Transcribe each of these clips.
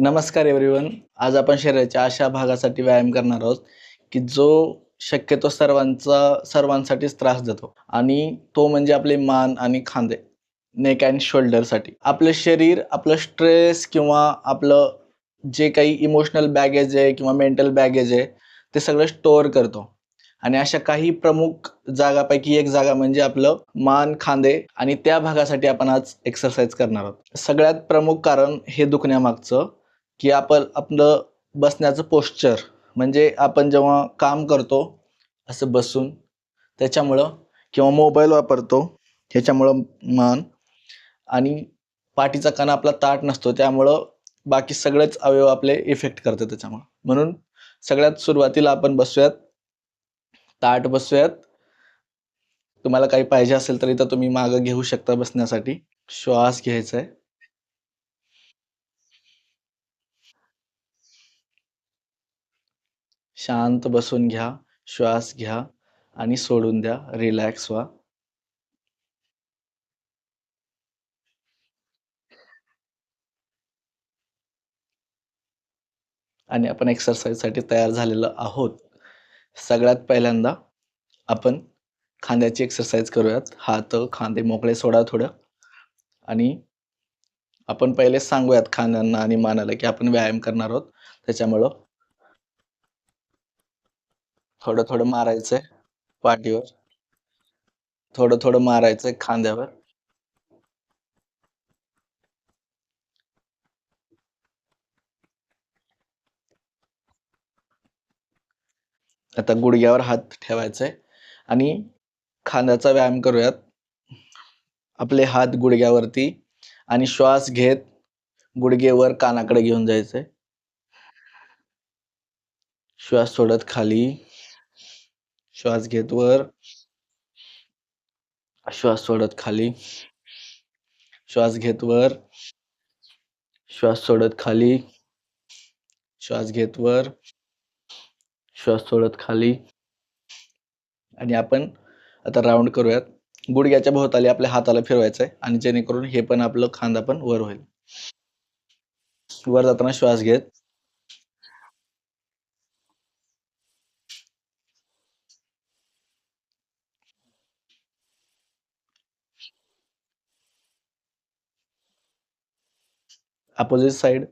नमस्कार एव्हरीवन आज आपण शरीराच्या अशा भागासाठी व्यायाम करणार आहोत की जो शक्यतो सर्वांचा सर्वांसाठीच त्रास देतो आणि तो म्हणजे आपले मान आणि खांदे नेक अँड शोल्डरसाठी आपलं शरीर आपलं स्ट्रेस किंवा आपलं जे काही इमोशनल बॅगेज आहे किंवा मेंटल बॅगेज आहे ते सगळं स्टोअर करतो. आणि अशा काही प्रमुख जागापैकी एक जागा म्हणजे आपलं मान खांदे आणि त्या भागासाठी आपण आज एक्सरसाइज करणार आहोत. सगळ्यात प्रमुख कारण हे दुखण्यामागचं की आपण आपलं बसण्याचं पोश्चर म्हणजे आपण जेव्हा काम करतो असं बसून त्याच्यामुळं किंवा मोबाईल वापरतो ह्याच्यामुळं मान आणि पाठीचा कणा आपला ताट नसतो त्यामुळं बाकी सगळेच अवयव आपले इफेक्ट करतात त्याच्यामुळं. म्हणून सगळ्यात सुरुवातीला आपण बसूयात ताट बसूयात. तुम्हाला काही पाहिजे असेल तर इथं तुम्ही मागं घेऊ शकता बसण्यासाठी. श्वास घ्यायचा आहे शांत बसून घ्या श्वास घ्या आणि सोडून द्या. रिलॅक्स व्हा. आणि आपण एक्सरसाइजसाठी तयार झालेलो आहोत. सगळ्यात पहिल्यांदा आपण खांद्याची एक्सरसाइज करूयात. हात खांदे मोकळे सोडा थोडं. आणि आपण पहिले सांगूयात खांद्यांना आणि मानाला की आपण व्यायाम करणार आहोत. त्याच्यामुळं थोडं थोडं मारायचंय पाठीवर थोडं थोडं मारायचंय खांद्यावर. आता गुडघ्यावर हात ठेवायचा आणि खांद्याचा व्यायाम करूयात. आपले हात गुडघ्यावरती आणि श्वास घेत गुडघेवर कानाकडे घेऊन जायचंय. श्वास सोडत खाली. श्वास घेत वर. श्वास सोडत खाली. श्वास घेत वर. श्वास सोडत खाली. श्वास घेत वर. श्वास सोडत खाली. आणि आपण आता राऊंड करूयात. गुडघ्याच्या भोवताली आपल्या हाताला फिरवायचं आहे आणि जेणेकरून हे पण आपलं खांदा पण वर होईल. वर जाताना श्वास घेत. Opposite side.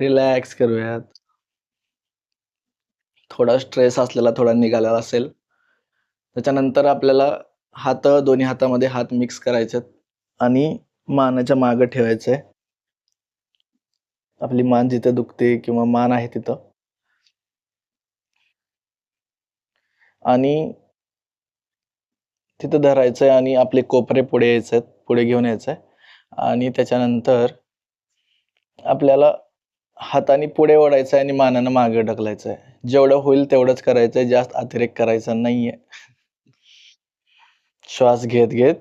रिलॅक्स करूयात. थोडा स्ट्रेस असलेला थोडा निघालेला असेल. त्याच्यानंतर आपल्याला हात दोन्ही हातामध्ये हात मिक्स करायचे आणि मानाच्या मागं ठेवायचे आपली मान जिथे दुखते किंवा मान आहे तिथं. आणि तिथं धरायचंय आणि आपले कोपरे पुढे यायचे पुढे घेऊन यायचंय. आणि त्याच्यानंतर आपल्याला हाताने पुढे ओढायचं आहे आणि मानानं मागे ढकलायचं आहे जेवढं होईल तेवढंच करायचंय जास्त अतिरेक करायचा नाहीये. श्वास घेत घेत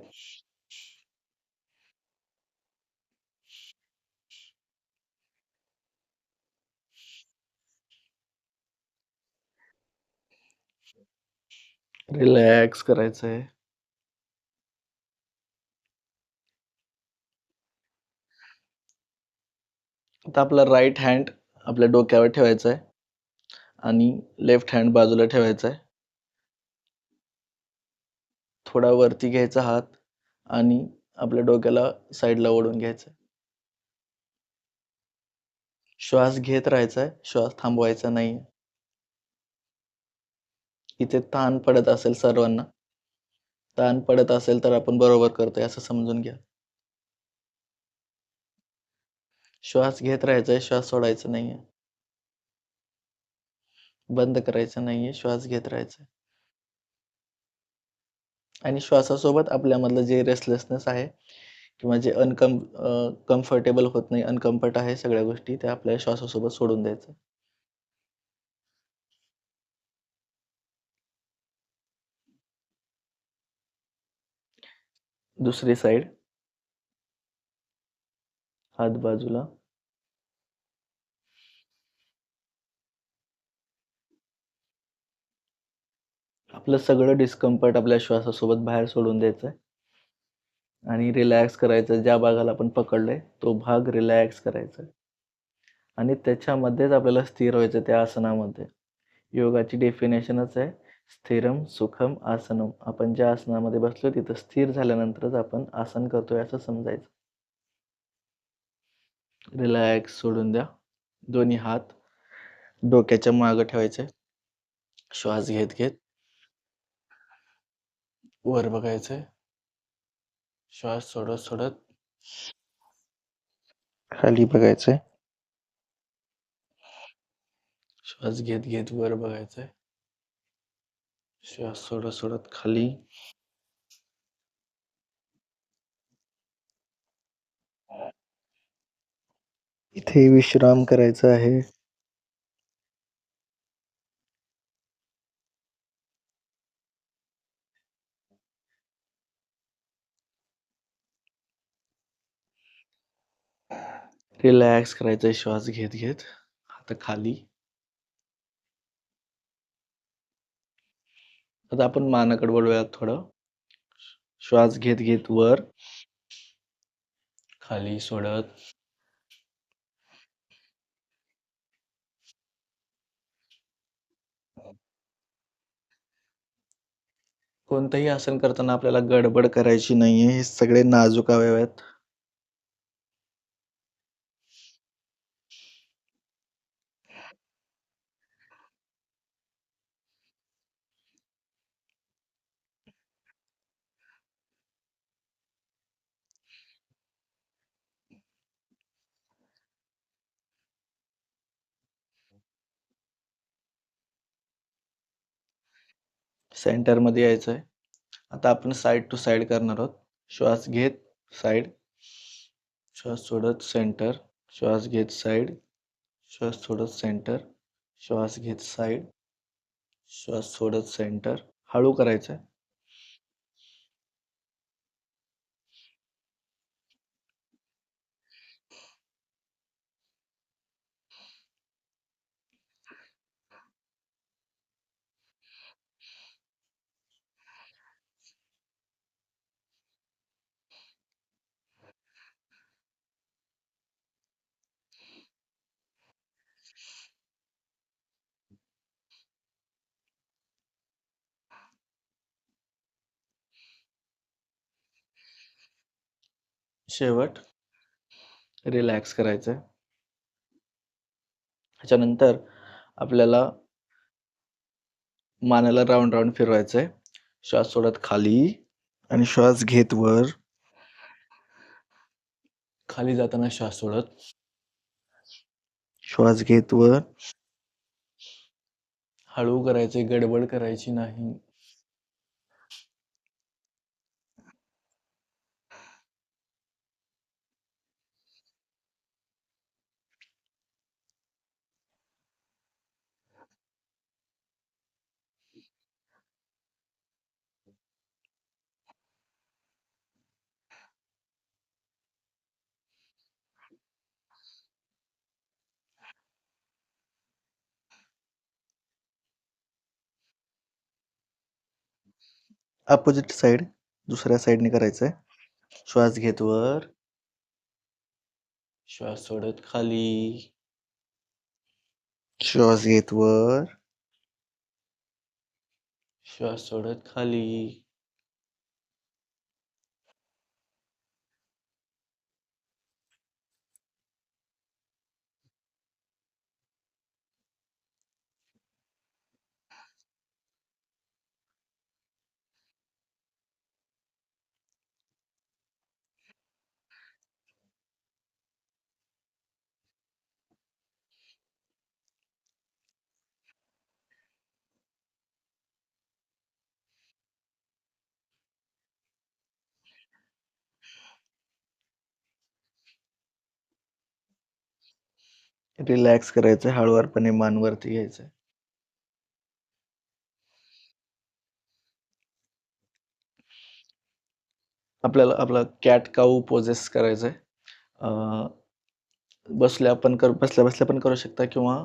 रिलॅक्स करायचंय. आता आपला राईट हँड आपल्या डोक्यावर ठेवायचा आहे आणि लेफ्ट हँड बाजूला ठेवायचा आहे थोडा वरती घ्यायचा हात आणि आपल्या डोक्याला साईडला ओढून घ्यायचं श्वास घेत राहायचा आहे श्वास थांबवायचा नाही इथे ताण पडत असेल सर्वांना ताण पडत असेल तर आपण बरोबर करतोय असं समजून घ्या. श्वास घेत राहायचा श्वास सोडायचा नाहीये. बंद करायचं नाहीये श्वास घेत राहायचा आणि श्वासासोबत आपल्यामधलं जे रेस्टलेसनेस आहे किंवा जे अनकम कम्फर्टेबल होत नाही अनकम्फर्ट आहे सगळ्या गोष्टी त्या आपल्या श्वासासोबत सोडून द्यायचं. दुसरी साईड हात बाजूला. आपलं सगळं डिस्कम्फर्ट आपल्या श्वासासोबत बाहेर सोडून द्यायचंय. आणि रिलॅक्स करायचं ज्या भागाला आपण पकडलंय तो भाग रिलॅक्स करायचा. आणि त्याच्यामध्येच आपल्याला स्थिर व्हायचं त्या आसनामध्ये. योगाची डेफिनेशनच आहे स्थिरम सुखम आसनम आपण ज्या आसनामध्ये बसलो तिथं स्थिर झाल्यानंतरच आपण आसन करतोय असं समजायचं. रिलॅक्स सोडून द्या. दोन्ही हात डोक्याच्या मागं ठेवायचे. श्वास घेत घेत. वर बघायचंय श्वास सोडत सोडत. खाली बघायचंय श्वास घेत घेत वर बघायचंय श्वास सोडत सोडत खाली. इथे विश्राम करायचा आहे. रिलॅक्स करायचा श्वास घेत घेत हात खाली. आता आपण मानाकडे वळूयात थोडं. श्वास घेत घेत वर. खाली सोडत. कोणतंही आसन करताना आपल्याला गडबड करायची नाहीये. हे सगळे नाजूक अवयव आहेत. सेंटरमध्ये यायचं यायचंय. आता आपण साईड टू साइड करणार आहोत. श्वास घेत साइड. श्वास सोडत सेंटर. श्वास घेत साइड. श्वास सोडत सेंटर. श्वास घेत साइड. श्वास सोडत सेंटर. हळू करायचंय. शेवट रिलॅक्स करायचंय. त्याच्यानंतर आपल्याला मानेला राऊंड राऊंड फिरवायचंय. श्वास सोडत खाली आणि श्वास घेत वर. खाली जाताना श्वास सोडत. श्वास घेत वर. हळू करायचे गडबड करायची नाही. अपोजिट साइड दुसऱ्या साइडने करायचंय. श्वास घेत वर. श्वास सोडत खाली. श्वास घेत वर. श्वास सोडत खाली. रिलॅक्स करायचं हळूवारपणे मानवरती घ्यायचं आपल्याला आपला कॅट काऊ पोजेस करायचंय. बसल्या पण कर बसल्या बसल्या पण करू शकता किंवा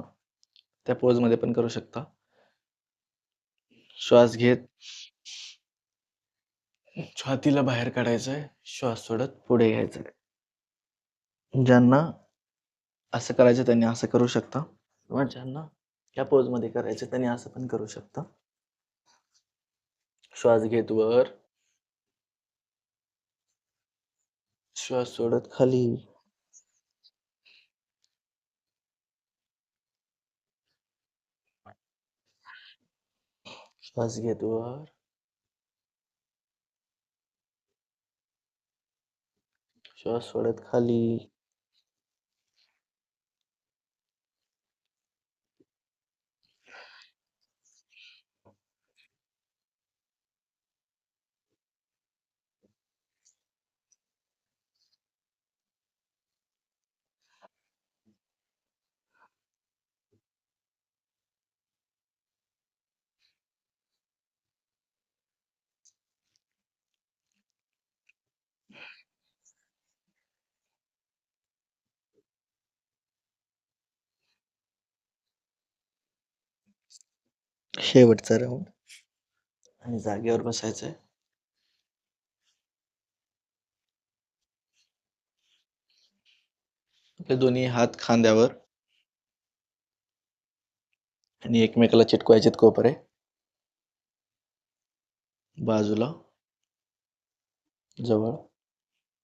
त्या पोजमध्ये पण करू शकता. श्वास घेत छातीला बाहेर काढायचंय श्वास सोडत पुढे घ्यायचंय ज्यांना असं करायचं त्यांनी असं करू शकता. किंवा ज्यांना या पोजमध्ये करायचं त्यांनी असं पण करू शकता. श्वास घेत वर. श्वास सोडत खाली. श्वास घेत वर. श्वास सोडत खाली. शेवटचा राऊंड आणि जागेवर बसायचंय. आपले दोन्ही हात खांद्यावर. आणि एकमेकाला चिटकवायचे कोपरे. बाजूला. जवळ.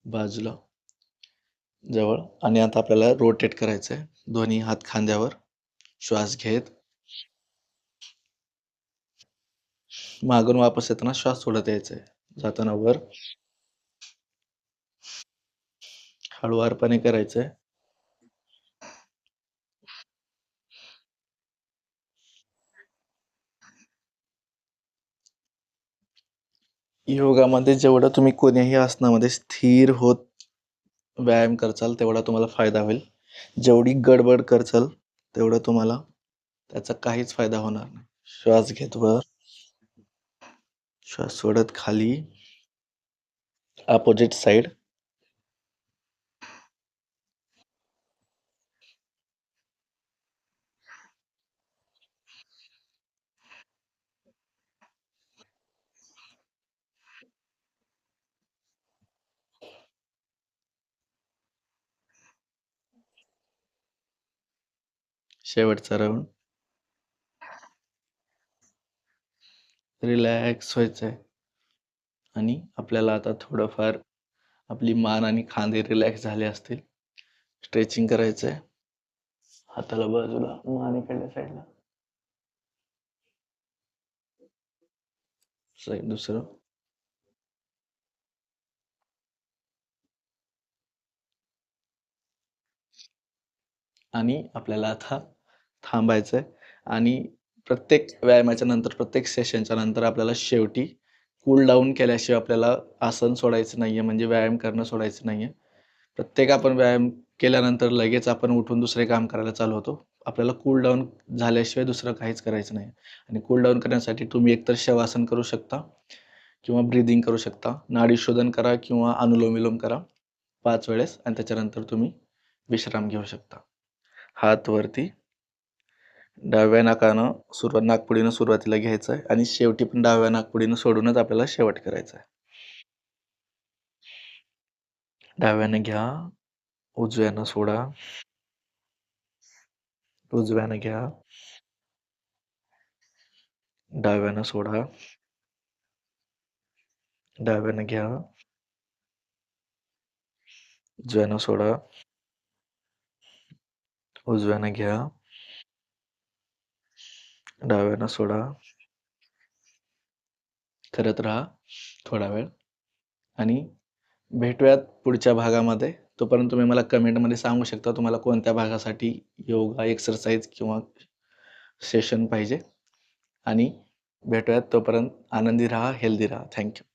बाजूला. जवळ. आणि आता आपल्याला रोटेट करायचंय. दोन्ही हात खांद्यावर. श्वास घेत. मागून वापस येताना श्वास सोडत यायचंय. जाताना वर हळुवारपणे करायचंय. योगामध्ये जेवढं तुम्ही कोणत्याही आसनामध्ये स्थिर होत व्यायाम करचाल तेवढा तुम्हाला फायदा होईल. जेवढी गडबड करचाल तेवढं तुम्हाला त्याचा काहीच फायदा होणार नाही. श्वास घेत वर. श्वास सोडत खाली. अपोजिट साइड शेवटचा राऊंड रिलॅक्स व्हायचं आहे आणि आपल्याला आता थोडंफार आपली मान आणि खांदे रिलॅक्स झाले असतील. स्ट्रेचिंग करायचं आहे हाताला बाजूला मान इकडल्या साईडला साईड दुसरं. आणि आपल्याला आता थांबायचं आहे आणि प्रत्येक व्यायामाच्या नंतर प्रत्येक सेशनच्या नंतर आपल्याला शेवटी कूल डाऊन केल्याशिवाय आपल्याला आसन सोडायचं नाही आहे म्हणजे व्यायाम करणं सोडायचं नाही आहे प्रत्येक आपण व्यायाम केल्यानंतर लगेच आपण उठून दुसरे काम करायला चालू होतो. आपल्याला कूल डाऊन झाल्याशिवाय दुसरं काहीच करायचं नाही आणि कूल डाऊन करण्यासाठी तुम्ही एकतर शवासन करू शकता किंवा ब्रिदिंग करू शकता. नाडी शोधन करा किंवा अनुलोम विलोम करा पाच वेळेस आणि त्याच्यानंतर तुम्ही विश्राम घेऊ शकता. हात वरती डाव्या नाकानं सुरुवात नागपुडीनं सुरुवातीला घ्यायचं आहे आणि शेवटी पण डाव्या नागपुडीनं सोडूनच आपल्याला शेवट करायचा आहे. डाव्यानं घ्या उजव्यानं सोडा. उजव्यानं घ्या. डाव्यानं सोडा. डाव्यानं घ्या. उजव्यानं सोडा. उजव्यानं घ्या. डाव्यानं सोडा. करत राहा थोडा वेळ. आणि भेटूयात पुढच्या भागामध्ये. तोपर्यंत तुम्ही मला कमेंटमध्ये सांगू शकता तुम्हाला कोणत्या भागासाठी योगा एक्सरसाइज किंवा सेशन पाहिजे. आणि भेटूयात तोपर्यंत आनंदी राहा हेल्दी राहा. थँक्यू